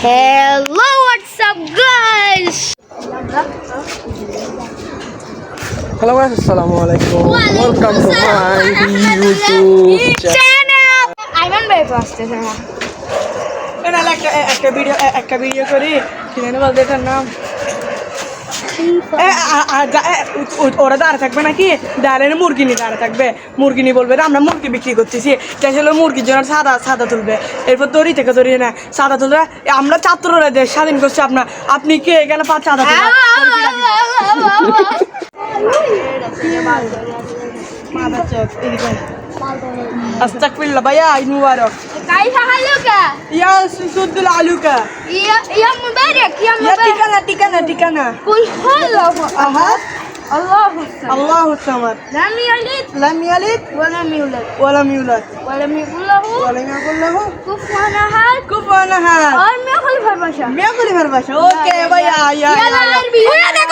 Hello, what's up, guys? Hello guys আসসালামু আলাইকুম welcome to my YouTube Channel. Aiman ভাই তো আসতেছে না একটা ভিডিও একটা ভিডিও করি কি জানি বলতে নাম ওরা দাঁড়া থাকবে নাকি? দাঁড়ালে মুরগিনি দাঁড়া থাকবে। মুরগিনি বলবে যে আমরা মুরগি বিক্রি করতেছি। চাইছিল মুরগির জন্য সাদা সাদা তুলবে। এরপর দড়ি থেকে দড়িয়ে না সাদা তুলবে। আমরা ছাত্ররা দেশ স্বাধীন করছি আপনার আপনি কে? এখানে পাঁচ সাদা তুলবে استغفر بيا عيد مبارك كيف حالك يا سد العلوك يا يا مبارك يا مبارك يا تكنا تكنا تكنا قل الله احد الله الصمد الله الصمد لم يلد لم يلد ولم يولد ولم يولد ولم يكن له ولم يكن له كفوا احد كفوا احد और मैं खुली फरमाशा मैं खुली फरमाशा ओके भैया या या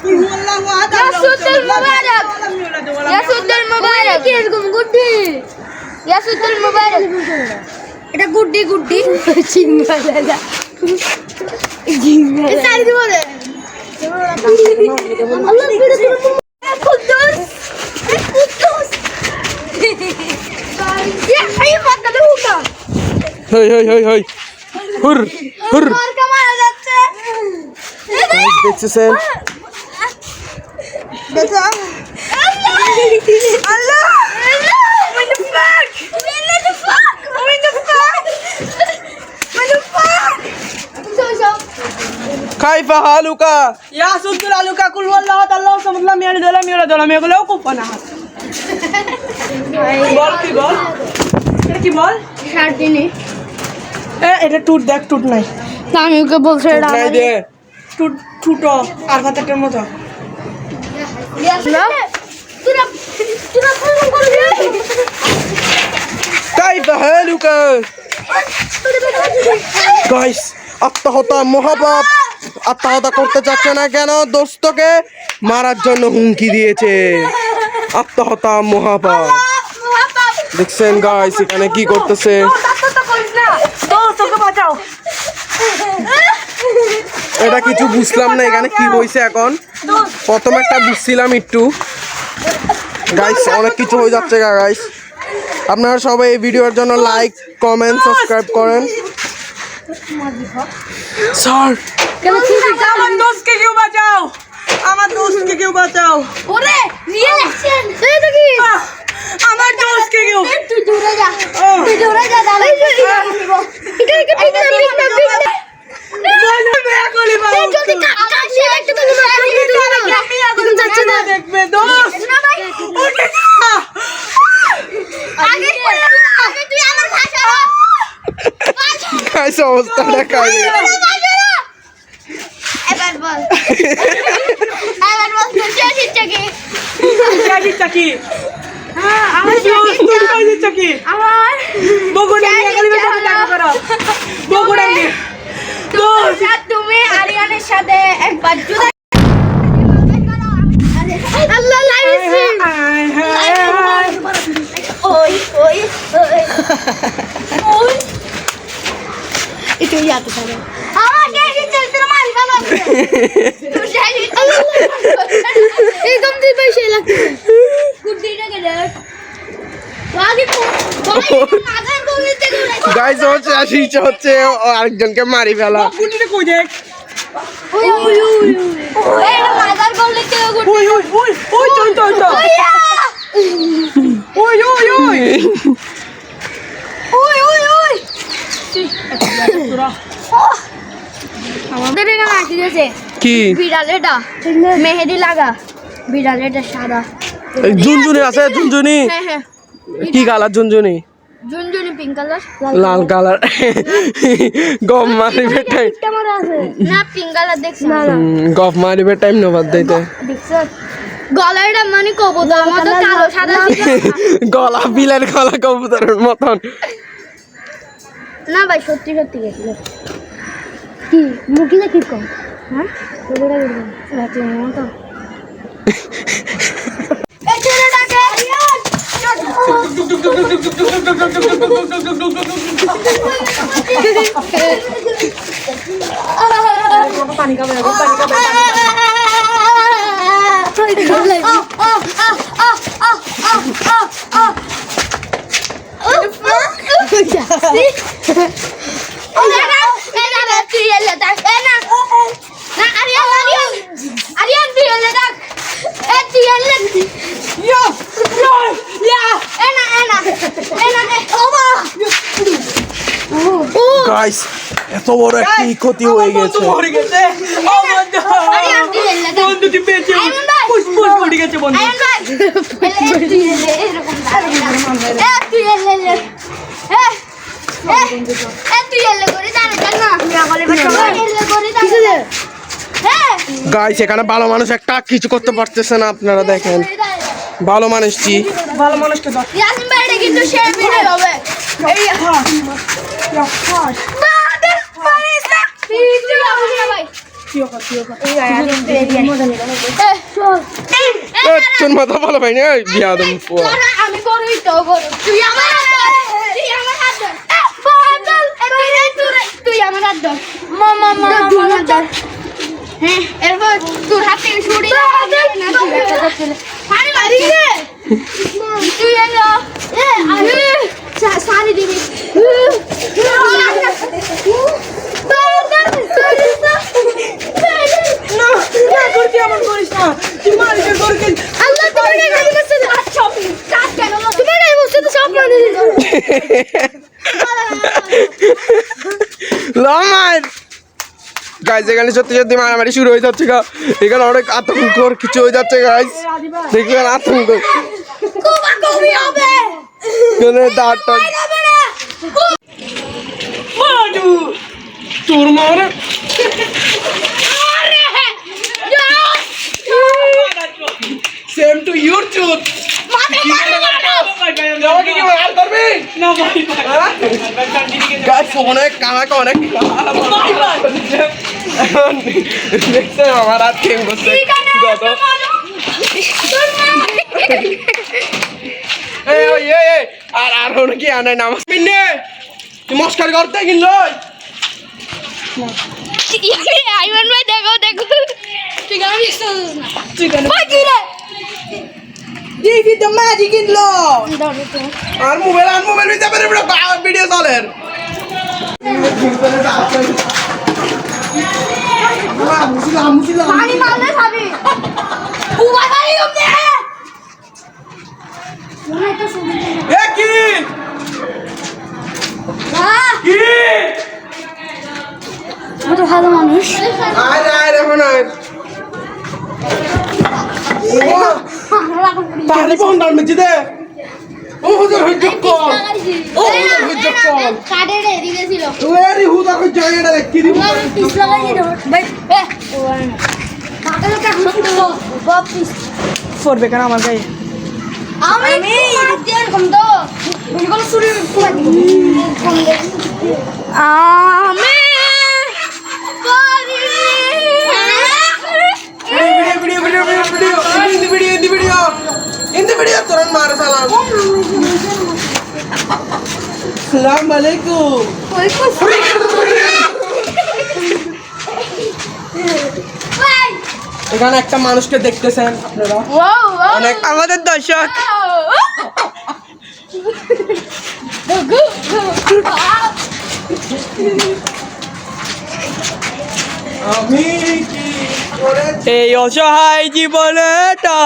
ইয়াসুদ্দুল মুবারক। ইয়াসুদ্দুল মুবারক। কি এরকম গুড্ডি ইয়াসুদ্দুল মুবারক। এটা গুড্ডি গুড্ডি। জিঙ্গালালা জিঙ্গালালা সাইড দিব দে আল্লাহ কুদ্দুস কুদ্দুস ইয়া এই বাচ্চা হুকা হই হই হই হই। হুর হুর। মার কামারা যাচ্ছে দেখতেছেন। বেটা আল্লাহ! ইয়া সুদ্দুল আলুকা কুল ওয়াল্লাহু আল্লাহু সামাদ লাম ইয়ালিদ ওয়া লাম ইউলাদ ওয়া লাম ইয়াকুল লাহু কুফুয়ান আহাদ। বল কি বল? এটা কি বল? ষাট দিনে। এ এটা টুট দেখ টুট নাই। আমি ওকে বলছে এটা টুট টুটো আর ভাতাটার মতো। কাইফা হালুকা গাইস আত্মহত্যা মহাপাপ। আত্মহত্যা করতে চাচ্ছে না কেন? দোস্তকে মারার জন্য হুমকি দিয়েছে। আত্মহত্যা মহাপাপ। দেখছেন গাইস এখানে কি করতেছে? বাঁচাও। এটা কিছু বুঝলাম না এখানে কি হয়েছে এখন? প্রথম একটা বুঝছিলাম একটু। গাইস অনেক কিছু হয়ে যাচ্ছে গাইস আপনারা সবাই এই ভিডিওর জন্য লাইক কমেন্ট সাবস্ক্রাইব করেন। স্যার আমার দোস্তকে কেউ বাঁচাও! আমার দোস্তকে কেউ বাঁচাও! ওরে রিয়েল অ্যাকশন এই দেখি আহ, আমার দোস্তকে কেউ তুই দূরে যা। তুই দূরে যা দাঁড়া। এটা এটা পিক না পিক না পিক না বলো, মেয়া কলি বাবা। যদি কাছে একটা তো তুমি যাচ্ছে না দেখবে দোস্ত না ভাই উঠে যা। আগে আগে তুই আমার ভাষা গাইস অবস্থাটা কাজ এবার বল। এবার বল। তুই শেষ ইচ্ছা কি হ্যাঁ আমার দোস্ত, তোর আমার বগুড়া নিয়ে গেলি বেটা দেখা করো। বগুড়া নিয়ে দোস্ত তুমি আরিয়ানের সাথে একবার জুদা আল্লাহ লাইভ হায়, হায়, হায়। ওই ওই ওই ওই একটু ইয়াতে থাকে আমাকে এই চলতে মারি ভালো তুই যাই একদম তুই পয়সা লাগছে গুড্ডি টাকে দেখ আগে মাগার কমিতে গাইস শেষ ইচ্ছা হচ্ছে আরেকজনকে মারি ফেলা। গুটিটা কই দেখ? ওই ওই ওই ওই এটা মাগার করলে কেউ গুড্ডি ওই ওই। ওই ওই তো তো তো ওই। ওই ওই ওই। ওই ওই আমাদের এখানে আসি গেছে কি বিড়াল মেহেদি লাগা। বিড়াল সাদা। ঝুনঝুনি আছে ঝুনঝুনি? হ্যাঁ হ্যাঁ। কি কালার ঝুনঝুনি? জুনজুনি পিঙ্ক কালার লাল কালার গম মারিবে টাইম না পিঙ্ক কালার দেখছ না। গপ মারিবে টাইম নবাদ দিতে গলাটা মানে কবুতর মতো কালো সাদা। গলা বিলের গলা কবুতরের মতন। না ভাই সত্যি সত্যি গেছিল। কি মুখিটা কি কম হ্যাঁ? মতো। পানি খাবে পানি খাবে। গাইস এত বড় একটি ক্ষতি হয়ে গেছে। মরে গেছে। ও বন্ধু বন্ধু তুই বেঁচে পুষ মরে গেছে বন্ধু। গাইস এখানে ভালো মানুষ একটা কিছু করতে পারতেছে না আপনারা দেখেন। ভালো মানুষটি ভালো মানুষকে কিন্তু হবে এই হ্যাঁ মাথা ভালো ভাই না আমি করবি তো করব তুই আমার হাত ধর তুই আমার হাত ধর এ, বাদল তুই আমার হাত ধর। মামা মামা ধর হ্যাঁ এরপর তোর হাত থেকে রে। তুই এলো সারি দিবি। আল্লাহ। আচ্ছা মানে লমার গাইস এখানে সত্যি সত্যি মারামারি শুরু হয়ে যাচ্ছে গা এখানে অনেক আতঙ্কর কিছু হয়ে যাচ্ছে গাইস দেখবেন আতঙ্ক। তোর মারে। সেম টু ইউর চুত অনেক কামাকে অনেক আমার হাত কেম করছে যত আর আর হলো কি আনে নামাজ পিন্নে তুই মস্কার করতে কিনলো আইমান ভাই দেখো দেখো ঠিক আছে না ঠিক দেখি তো ম্যাজিক কিনলো আর মোবাইল আর মোবাইল নিতে পারে ভিডিও চলেন। পানি মারলে খাবি। উবা পানি কমতে মনে তো শুনি এ কি? কি? আমি তো ভালো মানুষ। এখন আয়। পানি পন্ডার মেঝে দে। ও হুজুর হইজ কল। ও হুজুর হইজ কল। কাটে রে দিকে ছিল ওরে হুজুর হইজ এটা দেখি দিব? পিস লাগাই দিও ভাই এ ও না কাটে তো কাটে তো বাপ পিস পড়বে কেন আমার গায়ে? আমি তো এগুলো আমি video video video in the video in the video in the video Turan মার সালাম সালাম আলাইকুম এখানে একটা মানুষকে দেখতেছেন আপনারা? অনেক আমাদের দর্শক। আমি এই অসহায় জীবনেটা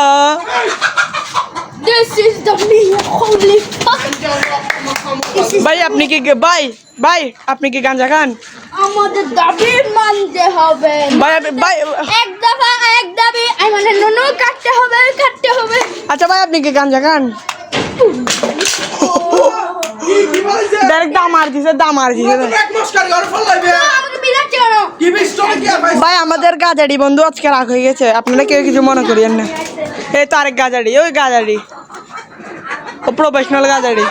This is the me holy fuck. ভাই আপনি কি ভাই ভাই আপনি কি গাঞ্জা খান? আমাদের দাবি মানতে হবে। ভাই ভাই এক দফা এক দাবি আই মানে নুনু কাটতে হবে কাটতে হবে। আচ্ছা ভাই আপনি কি খান? কি বলছে ডাইরেক্ট দিছে দামার দিছে কি আর ভাই ভাই আমাদের গাজাড়ি বন্ধু আজকে রাগ হয়ে গেছে। আপনারা কেউ কিছু মনে করিয়েন না। এই তো আরেক গাজারি ওই গাজারি ও প্রফেশনাল গাজারি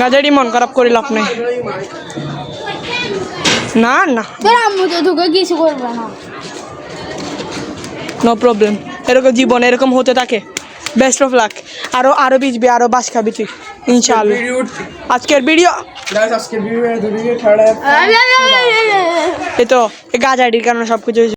গাজারি মন খারাপ করিল আপনি না না আম্মু তো তোকে কিছু করবে না। নো প্রবলেম এরকম জীবন এরকম হতে থাকে। বেস্ট অফ লাক আরও আরও বিজবি আরও বাস খাবি তুই। ইনশাআল্লাহ। আজকের ভিডিও এই তো এই গাজারির কারণে সব কিছু